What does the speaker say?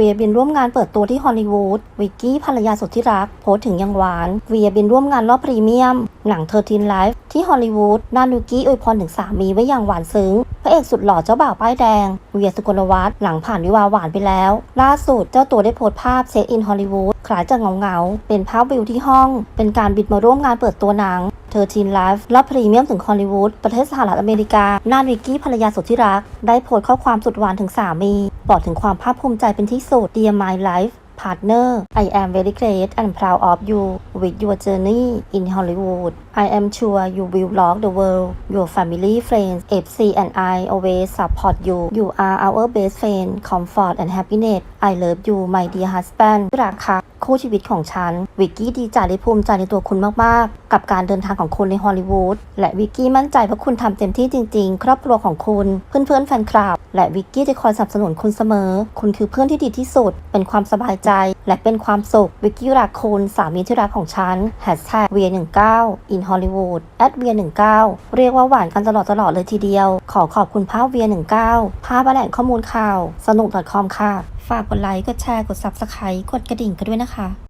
วียบินร่วมงานเปิดตัวที่ฮอลลีวูด วิกกี้ภรรยาสุดที่รัก โพสถึงยังหวาน เวียบินร่วมงานรอบพรีเมียม หนังเธอร์ทีนไลฟ์ที่ฮอลลีวูดด้านวิกกี้อวยพรถึงสามีไว้อย่างหวานซึ้ง พระเอกสุดหล่อเจ้าบ่าวป้ายแดง เวียสุกลวัฒน์หลังผ่านวิวาหวานไปแล้ว ล่าสุดเจ้าตัวได้โพสภาพเซตอินฮอลลีวูดคล้ายจะเหงาเป็นภาพวิวที่ห้อง เป็นการบินมาร่วมงานเปิดตัวหนัง เธอทีนไลฟ์รับพรีเมียมถึงฮอลลีวูดประเทศสหรัฐอเมริกา นานวิกกี้ภรรยาสุดที่รัก ได้โพสข้อความสุดหวานถึงสามีบอกถึงความภาคภูมิใจเป็นที่สุด Dear My Life Partner I am very great and proud of you with your journey in Hollywood I am sure you will rock the world your family friends FC and I always support you you are our best friend comfort and happiness I love you my dear husband รักค่ะ คู่ชีวิตของฉัน วิกกี้ดีใจและภูมิใจในตัวคุณมากๆ กับการเดินทางของคุณในฮอลลีวูดและวิกกี้มั่นใจว่าคุณทำเต็มที่จริง ๆ ครอบครัวของคุณ เพื่อนๆแฟนคลับและวิกกี้จะคอยสนับสนุนคุณเสมอ คุณคือเพื่อนที่ดีที่สุด เป็นความสบายใจ และเป็นความสุขวิกกี้รักคุณสามีที่รักของฉันแฮชแท็กเวียหนึ่งเก้าอินฮอลลีวูดแอดเวียหนึ่งเก้าเรียกว่าหวานกันตลอดตลอดเลยทีเดียว ขอขอบคุณภาพเวียหนึ่งเก้าภาพและแหล่งข้อมูลข่าว สนุก .com ค่ะ ฝากกดไลค์กดแชร์กด Subscribe กดกระดิ่งกันด้วยนะคะ